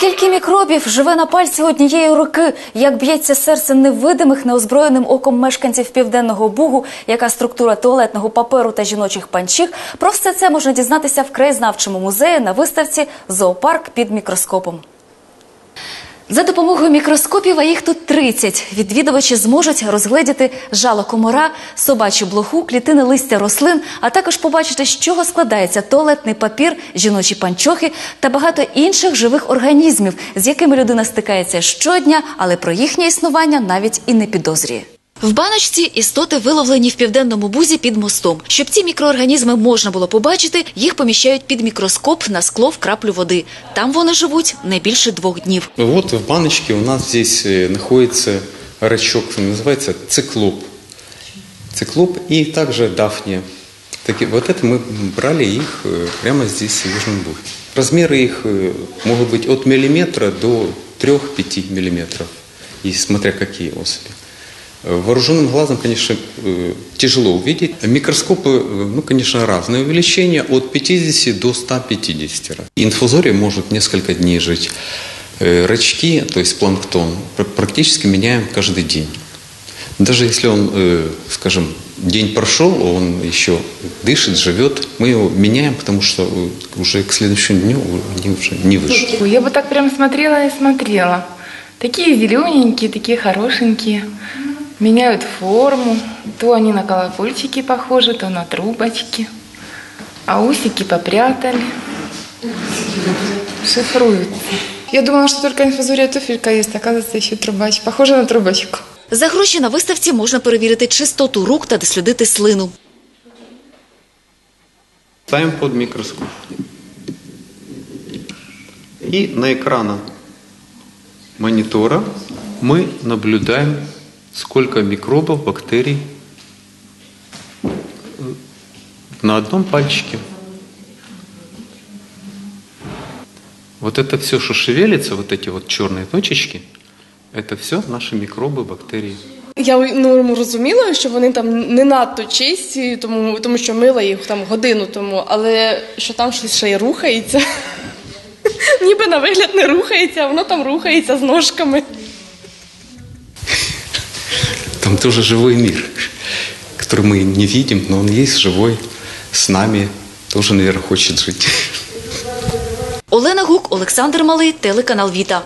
Скільки мікробів живе на пальці однієї руки, як б'ється серце невидимих неозброєним оком мешканців південного бугу, яка структура туалетного паперу та жіночих панчіх, про все це можна дізнатися в краєзнавчому музеї на виставці Зоопарк під мікроскопом. За допомогою мікроскопів, а їх тут 30, відвідувачі зможуть розгледіти жало комара, собачу блоху, клітини листя рослин, а також побачити, з чого складається туалетний папір, жіночі панчохи та багато інших живих організмів, з якими людина стикається щодня, але про їхнє існування навіть і не підозрює. В баночці істоти виловлені в південному бузі під мостом. Щоб ці мікроорганізми можна було побачити, їх поміщають під мікроскоп на скло в краплю води. Там вони живуть не більше двох днів. Вот в баночке у нас здесь э, находится рачок, называется циклоп. Циклоп и также дафния. Таки, вот это мы брали их э, прямо здесь, в Южном Буге. Размеры их э, могут быть от миллиметра до 3-5 миллиметров, и смотря какие особи. Вооруженным глазом, конечно, э, тяжело увидеть. Микроскопы, э, ну, конечно, разные увеличения, от 50 до 150 раз. Инфузория может несколько дней жить. Э, Рачки, то есть планктон, пр- практически меняем каждый день. Даже если он, скажем, день прошел, он еще дышит, живет, мы его меняем, потому что уже к следующему дню они уже не выживут. Я бы так прям смотрела и смотрела. Такие зелененькие, такие хорошенькие. Меняют форму. То они на колокольчики похожи, то на трубочки. А усики попрятали. Шифруются. Я думала, что только инфузория туфелька есть, оказывается, еще трубач. Похоже на трубочку. За гроші на виставці можна перевірити чистоту рук та дослідити слину. Ставим под микроскоп. И на экранах монитора мы наблюдаем, сколько микробов, бактерий э, на одном пальчике. Вот это все, что шевелится, вот эти вот черные точечки, это все наши микробы, бактерии. Я ну, розуміла, що вони там не надто чисті, тому, тому що мила їх там годину тому, але що там щось ще й рухається. Ніби на вигляд не рухається, а воно там рухається з ножками. тоже живой мир, который мы не видим, но он есть живой с нами, тоже, наверное, хочет жить. Олена Гук, Олександр Малий, телеканал Віта.